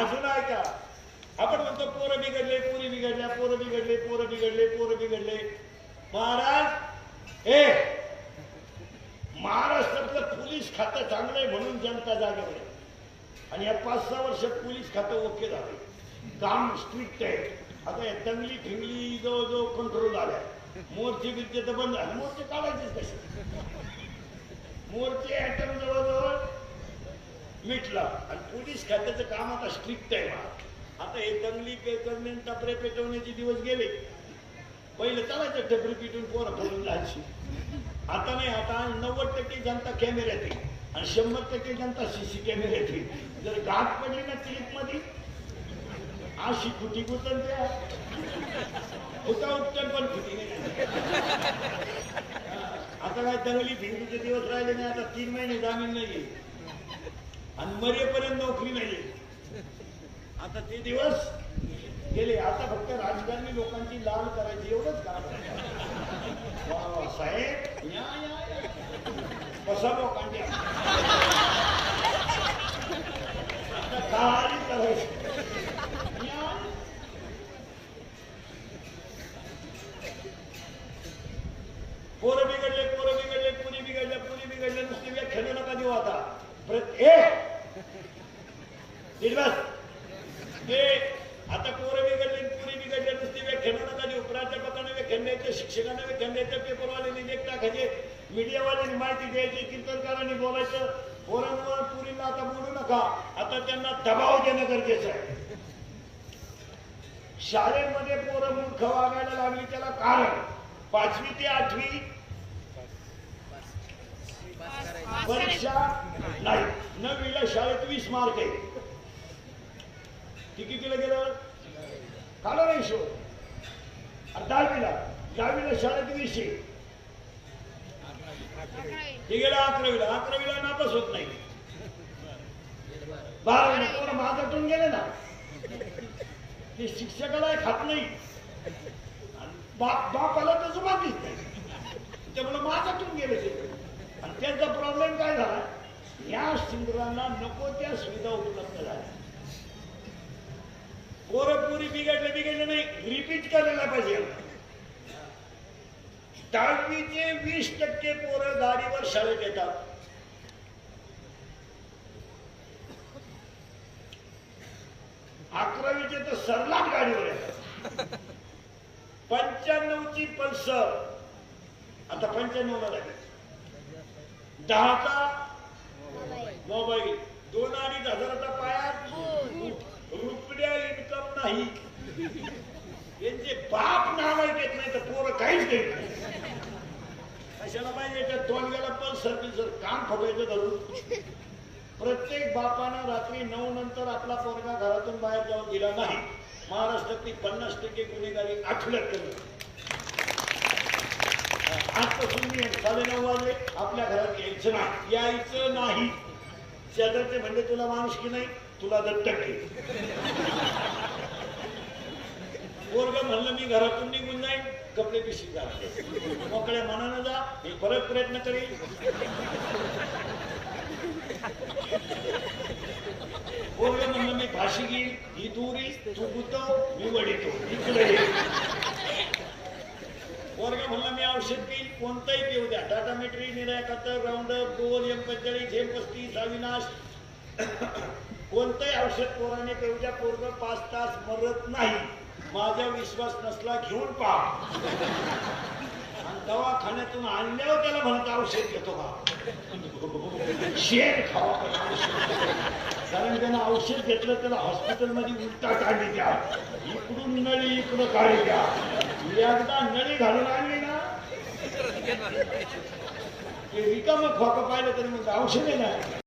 अजून आहे का? आपण म्हणतो पोरं बिघडले पोरी बिघडल्या पोरं बिघडले पोरं बिघडले पोरं बिघडले. महाराज ए महाराष्ट्रातलं पोलीस खातं चांगलं आहे म्हणून जनता जागेवर आणि या पाच सहा वर्षात पोलीस खातं ओके झालं. काम स्ट्रिक्ट आहे. आता या दंगली ठिंगली जवळजवळ कंट्रोल आल्या मोर्चे बिरचे तर बंद झाले. मोर्चे काढायचेच कसे? मोर्चे ऍटम जवळजवळ मिटला. आणि पोलीस खात्याचं काम आता स्ट्रिक्ट आहे आता हे दंगली पे- टपरे पेटवण्याचे दिवस गेले. पहिले चालायचं टपरी पिटून पोरं पडून जायची आता नाही आता नव्वद टक्के जनता कॅमेऱ्यात येईल आणि शंभर टक्के जनता सीसी कॅमेऱ्यात येईल जर गाठ पडली ना क्लिपमध्ये अशी खुटी गुतन त्या. होता उत्तर पण खुटी नाही. आता काय दंगली भिंडीचे दिवस राहिले नाही आता तीन महिने जामीन नाही आणि मरेपर्यंत नोकरी नाहीये आता ते दिवस गेले. आता फक्त राजकारणी लोकांची लाल करायची एवढंच काम साहेब या या लोकांच्या आता करायचं पोरं बिघडले पोरं बिघडले पुरी बिघडले पुरी बिघडले नुसती व्याख्यान नका देऊ आता. प्रत्येक ए दिलवास ते आता पोरं बिघडले पुरी बिघडले नुसती व्याख्यान नका देऊ प्राध्यापकांना व्याख्यान द्यायचं शिक्षकांना व्याख्यान द्यायचं पेपरवाल्यांनी लेख टाकायचे मीडियावाल्यांनी माहिती द्यायची कीर्तनकारांनी बोलायचं पोरांवर पुरीला आता बोलू नका. आता त्यांना दबाव देणं गरजेचं आहे. शाळेमध्ये पोरं मूर्ख वागायला लागली त्याला कारण. पाचवी ते आठवी परीक्षा नाही. नववीला शाळेत वीस मार्क आहे. ती कितीला गेलं काढा नाही शो आणि दहावीला. दहावीला शाळेत आहे ते गेलं अकरावीला अकरावीला नापास होत नाही. बारावीला पोरं माझ्यातून गेले ना. ते शिक्षकाला खात नाही. बाप बापाला तर जुमातीच नाही. त्यामुळे माझ्यातून गेले ते. आणि त्यांचा प्रॉब्लेम काय झाला? या सिंदुरांना नको त्या सुविधा उपलब्ध झाल्या. पोरं पुरी बिघडले बिघडले नाही. रिपीट करायला पाहिजे. दहावीचे वीस टक्के पोरं गाडीवर शाळेत येतात. अकरावीचे तर सरलाट गाडीवर येतात. पंच्याण्णवची पल्सर. आता पंच्याण्णवला लागेल. दहाचा मोबाईल. दोन अडीच हजाराचा पायात रुपड्या इन्कम नाही. यांचे बाप नालायक देत नाही तर पोरं काहीच देत नाही. कशाला पाहिजे? त्या तोंडग्याला पल्सर बिल्सर काम फुगायचं धरून. प्रत्येक बापानं रात्री नऊ नंतर आपला पोरगा घरातून बाहेर जाऊन दिला नाही. महाराष्ट्रातली पन्नास टक्के गुन्हेगारी आठवड्यात कमी. आजपासून मी साडेनऊ वाजले आपल्या घरात यायचं नाही. यायचं नाही. शेजारचे म्हणजे तुला माणूस की नाही? तुला दत्तक घे. पोरग म्हणलं मी घरातून निघून जाईन कपडे पिशी जा मोकळ्या मनानं मी परत प्रयत्न करीन. पोरग म्हणलं मी फाशी ही दुरी तू गुतव मी वडितो. इकडे पोरग म्हणलं मी औषध पिईल कोणतंही पिऊ द्या. टाटा मेट्री निरायकातर राऊंडअप गोल एम पंचेचाळीस एम पस्तीस अविनाश कोणतंही औषध पोराने पिऊ द्या पोरग पाच तास मरत नाही. माझा विश्वास नसला घेऊन पहा. आणि दवाखान्यातून आणल्यावर त्याला म्हणत औषध घेतो का? शेर खावा कारण त्यानं औषध घेतलं त्याला हॉस्पिटलमध्ये उलटा काढली द्या. इकडून नळी इकडं काढली द्या. एकदा नळी घालून आणली ना ते रिकामं खोकं पाहिलं तरी म्हणजे मग औषध नाही.